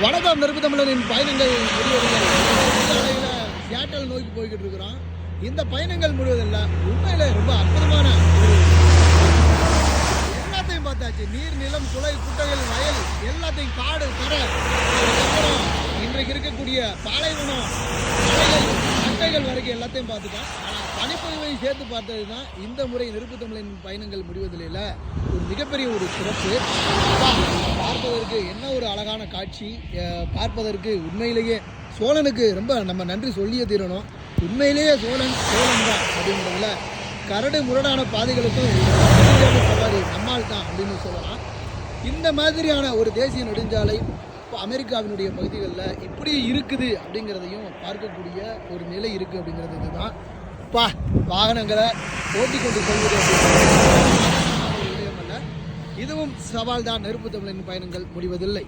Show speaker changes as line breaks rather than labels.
வணக்கம். நெருப்புதமிழனின் பயணங்கள் முடிவதில்லை சாலையில் சியாட்டல் நோக்கி போய்கிட்டு இருக்கிறோம் இந்த பயணங்கள் முடிவதில்லை. உண்மையில் ரொம்ப அற்புதமான எல்லாத்தையும் பார்த்தாச்சு. நீர் நிலம் குலை குட்டைகள் வயல் எல்லாத்தையும் காடு கரை அதுக்கப்புறம் இன்றைக்கு இருக்கக்கூடிய பாலைவனம் மலைகள் கட்டைகள் வரைக்கும் எல்லாத்தையும் பார்த்துட்டோம் ஆனால் பனிப்பொழிவை சேர்த்து பார்த்தது தான் இந்த முறை நெருப்பு தமிழின் பயணங்கள் முடிவதில்லை. ஒரு மிகப்பெரிய ஒரு சிறப்பு. அப்பா, என்ன ஒரு அழகான காட்சி? பார்ப்பதற்கு உண்மையிலேயே சோழனுக்கு ரொம்ப நம்ம நன்றி சொல்லியே தீரணும். உண்மையிலேயே சோழன் சோழன் தான் அப்படின்றதுல கரடு முரடான பாதைகளுக்கும் சவாரி நம்மால் தான் அப்படின்னு சொல்லலாம். இந்த மாதிரியான ஒரு தேசிய நெடுஞ்சாலை இப்போ அமெரிக்காவினுடைய பகுதிகளில் இப்படி இருக்குது அப்படிங்கிறதையும் பார்க்கக்கூடிய ஒரு நிலை இருக்குது அப்படிங்கிறது இதுதான். பா வாகனங்களை ஓட்டி கொண்டு செல்வது அப்படிங்கிறது ஒரு விடயம் அல்ல இதுவும் சவால் தான் நெருப்பு தமிழின் பயணங்கள் முடிவதில்லை.